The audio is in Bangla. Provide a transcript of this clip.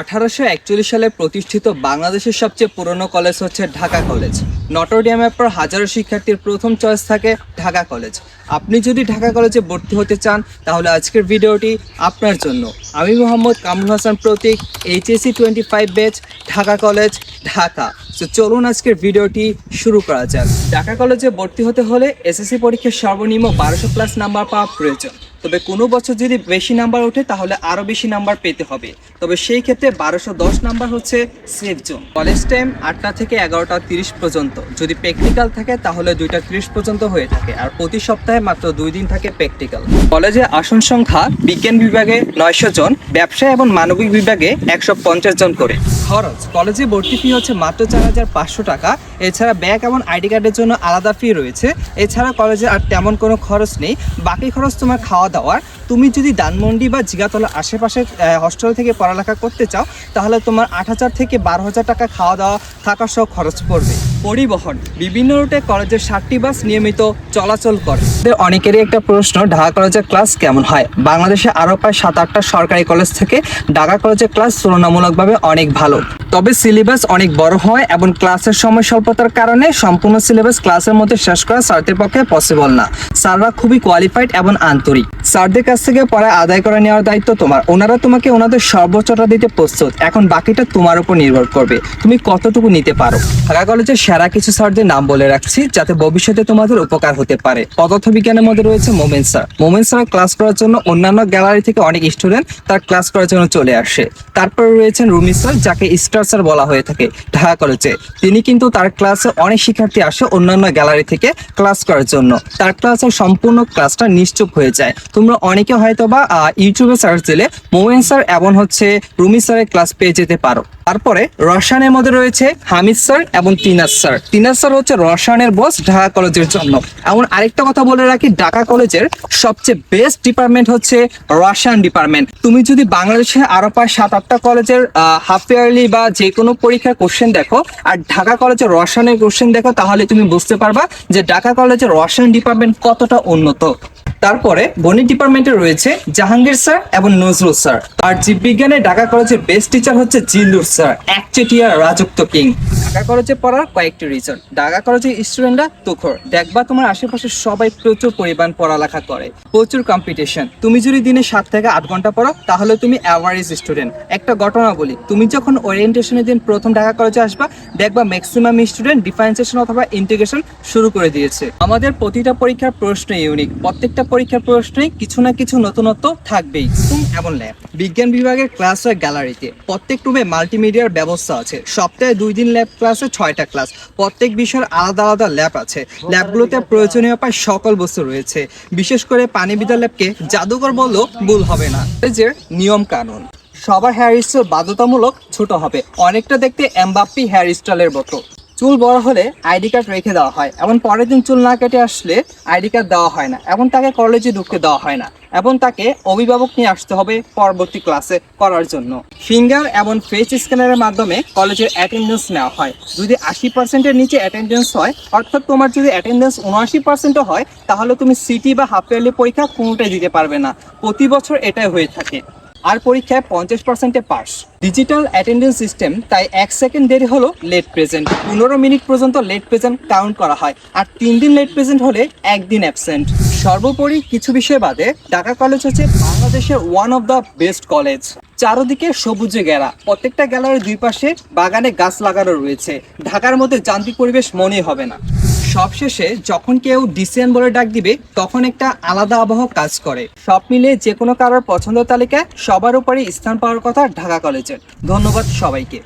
আঠারোশো একচল্লিশ সালে প্রতিষ্ঠিত বাংলাদেশের সবচেয়ে পুরনো কলেজ হচ্ছে ঢাকা কলেজ। নটরডিয়ামের পর হাজারো শিক্ষার্থীর প্রথম চয়েস থাকে ঢাকা কলেজ। আপনি যদি ঢাকা কলেজে ভর্তি হতে চান, তাহলে আজকের ভিডিওটি আপনার জন্য। আমি Mohammad Kamrul Hasan Pratik HSC twenty five batch Dhaka college, Dhaka. তো চলুন আজকের ভিডিওটি শুরু করা যাক। ঢাকা কলেজে ভর্তি হতে হলে এসএসসি পরীক্ষার সর্বনিম্ন বারোশো প্লাস নাম্বার পাওয়া প্রয়োজন। তবে কোনো বছর যদি বেশি নাম্বার ওঠে, তাহলে আরও বেশি নাম্বার পেতে হবে। তবে সেই ক্ষেত্রে বারোশো দশ নাম্বার হচ্ছে সেফ জোন কলেজ টাইম আটটা থেকে এগারোটা তিরিশ পর্যন্ত। যদি প্র্যাকটিক্যাল থাকে, তাহলে দুইটা তিরিশ পর্যন্ত হয়ে থাকে। আর প্রতি সপ্তাহে মাত্র দুই দিন থাকে প্র্যাকটিক্যাল কলেজে আসন সংখ্যা বিজ্ঞান বিভাগে নয়শো জন, ব্যবসা এবং মানবিক বিভাগে একশো পঞ্চাশ জন করে। খরচ কলেজে ভর্তি ফি হচ্ছে মাত্র চার হাজার পাঁচশো টাকা। এছাড়া ব্যাগ এবং আইডি কার্ডের জন্য আলাদা ফি রয়েছে। এছাড়া কলেজে আর তেমন কোনো খরচ নেই। বাকি খরচ তোমার খাওয়া দাওয়ার তুমি যদি ধানমন্ডি বা জিগাতলা আশেপাশে হস্টেল থেকে পড়ালেখা করতে চাও, তাহলে তোমার আট হাজার থেকে বারো হাজার টাকা খাওয়া দাওয়া থাকা সহ খরচ পড়বে। পরিবহন, বিভিন্ন রুটে কলেজের ষাটটি বাস নিয়মিত চলাচল করে। অনেকেরই একটা প্রশ্ন, ঢাকা কলেজের ক্লাস কেমন হয়? বাংলাদেশে আরও প্রায় সাত আটটা সরকারি কলেজ থেকে ঢাকা কলেজের ক্লাস তুলনামূলকভাবে অনেক ভালো। তবে সিলেবাস অনেক বড় হয় এবং ক্লাসের সময় স্বল্পতার কারণে সম্পূর্ণ সিলেবাস ক্লাসের মধ্যে শেষ করা স্যারদের পক্ষে পসিবল না। স্যাররা খুবই কোয়ালিফাইড এবং আন্তরিক। স্যারদের কাছ থেকে পড়া আদায় করে নেওয়ার দায়িত্ব তোমার। ওনারা তোমাকে ওনাদের সর্বোচ্চটা দিতে প্রস্তুত। এখন বাকিটা তোমার উপর নির্ভর করবে। তুমি কতটুকু নিতে পারো? ঢাকা কলেজের সেরা কিছু স্যারদের নাম বলে রাখছি, যাতে ভবিষ্যতে তোমাদের উপকার হতে পারে। পদার্থ বিজ্ঞানের মধ্যে রয়েছে Momen sir. Momen sir class করার জন্য অন্যান্য গ্যালারি থেকে অনেক স্টুডেন্ট তার ক্লাস করার জন্য চলে আসে। তারপর রয়েছেন রুমি স্যার, যাকে স্টার স্যার বলা হয়ে থাকে ঢাকা কলেজে। তিনি কিন্তু তার ক্লাসে অনেক শিক্ষার্থী আসে অন্যান্য গ্যালারি থেকে ক্লাস করার জন্য। তার ক্লাসের সম্পূর্ণ ক্লাসটা নিশ্চুপ হয়ে যায়। তোমরা অনেকে হয়তো বা ইউটিউবে সার্চ দিলে মোমেন স্যার এবং হচ্ছে রুমি স্যারের ক্লাস পেয়ে যেতে পারো। তারপরে রসায়নের মধ্যে রয়েছে হামিদ স্যার এবং তিনাস স্যার তিনাস স্যার হচ্ছে রসায়নের বস ঢাকা কলেজের জন্য। এমন আরেকটা কথা বলে রাখি, ঢাকা কলেজের সবচেয়ে বেস্ট ডিপার্টমেন্ট হচ্ছে রসায়ন ডিপার্টমেন্ট তুমি যদি বাংলাদেশে আরও প্রায় সাত, আটটা কলেজের হাফ ইয়ারলি বা যে কোনো পরীক্ষার কোশ্চেন দেখো, আর ঢাকা কলেজের রসায়নের কোশ্চেন দেখো, তাহলে তুমি বুঝতে পারবা যে ঢাকা কলেজের রসায়ন ডিপার্টমেন্ট কতটা উন্নত। তারপরে গণিত ডিপার্টমেন্টে রয়েছে জাহাঙ্গীর স্যার এবং নজরুল স্যার। আর জীববিজ্ঞানে ঢাকা কলেজের বেস্ট টিচার হচ্ছে জিল্লুর স্যার, একচেটিয়া রাজত্ব কিং ঢাকা কলেজে পড়ার কয়েকটি রিজন ঢাকা কলেজের স্টুডেন্টরা তুখর দেখবা তোমার আশেপাশে সবাই প্রচুর পরিমাণ পড়ালেখা করে। প্রচুর কম্পিটিশন তুমি যদি দিনে সাত থেকে আট ঘণ্টা পড়ো, তাহলে তুমি অ্যাভারেজ স্টুডেন্ট একটা ঘটনা বলি, তুমি যখন ওরিয়েন্টেশনের দিন প্রথম ঢাকা কলেজে আসবা, দেখবা ম্যাক্সিমাম স্টুডেন্ট ডিফারেন্সিয়েশন অথবা ইন্টিগ্রেশন শুরু করে দিয়েছে। আমাদের প্রতিটা পরীক্ষার প্রশ্ন ইউনিক প্রত্যেকটা পরীক্ষার প্রশ্নে কিছু না কিছু নতুনত্ব থাকবেই। এবং ল্যাব বিজ্ঞান বিভাগের ক্লাস হয় গ্যালারিতে প্রত্যেক রুমে মাল্টিমিডিয়ার ব্যবস্থা আছে। সপ্তাহে দুই দিন ল্যাব ক্লাসে ছয়টা ক্লাস। প্রত্যেক বিষয়ের আলাদা আলাদা ল্যাব আছে। ল্যাবগুলোতে প্রয়োজনীয় প্রায় সকল বস্তু রয়েছে। বিশেষ করে পানিবিদ্যা ল্যাবকে জাদুঘর বললেও ভুল হবে না। যে নিয়ম কানুন। সবার হেয়ার স্টাইল বাধ্যতামূলক ছোট হবে। অনেকটা দেখতে এমবাপ্পি হেয়ার স্টাইলের মতো। চুল বড় হলে আইডি কার্ড রেখে দেওয়া হয়, এবং পরের দিন চুল না কেটে আসলে আইডি কার্ড দেওয়া হয় না, এবং তাকে কলেজে ঢুকতে দেওয়া হয় না, এবং তাকে অভিভাবক নিয়ে আসতে হবে পরবর্তী ক্লাসে করার জন্য। ফিঙ্গার এবং ফেস স্ক্যানারের মাধ্যমে কলেজের অ্যাটেন্ডেন্স নেওয়া হয়। যদি আশি পার্সেন্টের নিচে অ্যাটেন্ডেন্স হয়, অর্থাৎ তোমার যদি অ্যাটেন্ডেন্স উনআশি পার্সেন্টও হয়, তাহলে তুমি সিটি বা হাফ ইয়ারলি পরীক্ষা কোনোটাই দিতে পারবে না। প্রতি বছর এটাই হয়ে থাকে। আর পরীক্ষায় পঞ্চাশ পার্সেন্টে পাস ডিজিটাল অ্যাটেন্ডেন্স সিস্টেম তাই এক সেকেন্ড দেরি হলো লেট প্রেজেন্ট পনেরো মিনিট পর্যন্ত লেট প্রেজেন্ট কাউন্ট করা হয়। আর তিন দিন লেট প্রেজেন্ট হলে একদিন অ্যাবসেন্ট সর্বোপরি কিছু বিষয় বাদে, ঢাকা কলেজ হচ্ছে বাংলাদেশের one of the best college চারদিকে সবুজে ঘেরা। প্রত্যেকটা গ্যালারির দুই পাশে বাগানে গাছ লাগানো রয়েছে। ঢাকার মধ্যে যান্ত্রিক পরিবেশ মনে হবে না। সবশেষে যখন কেউ ডিসিএন বলে ডাক দিবে, তখন একটা আলাদা আবহাওয়া কাজ করে। সব মিলে যে কোনো কারোর পছন্দ তালিকায় সবার উপরে স্থান পাওয়ার কথা ঢাকা কলেজের। ধন্যবাদ সবাইকে।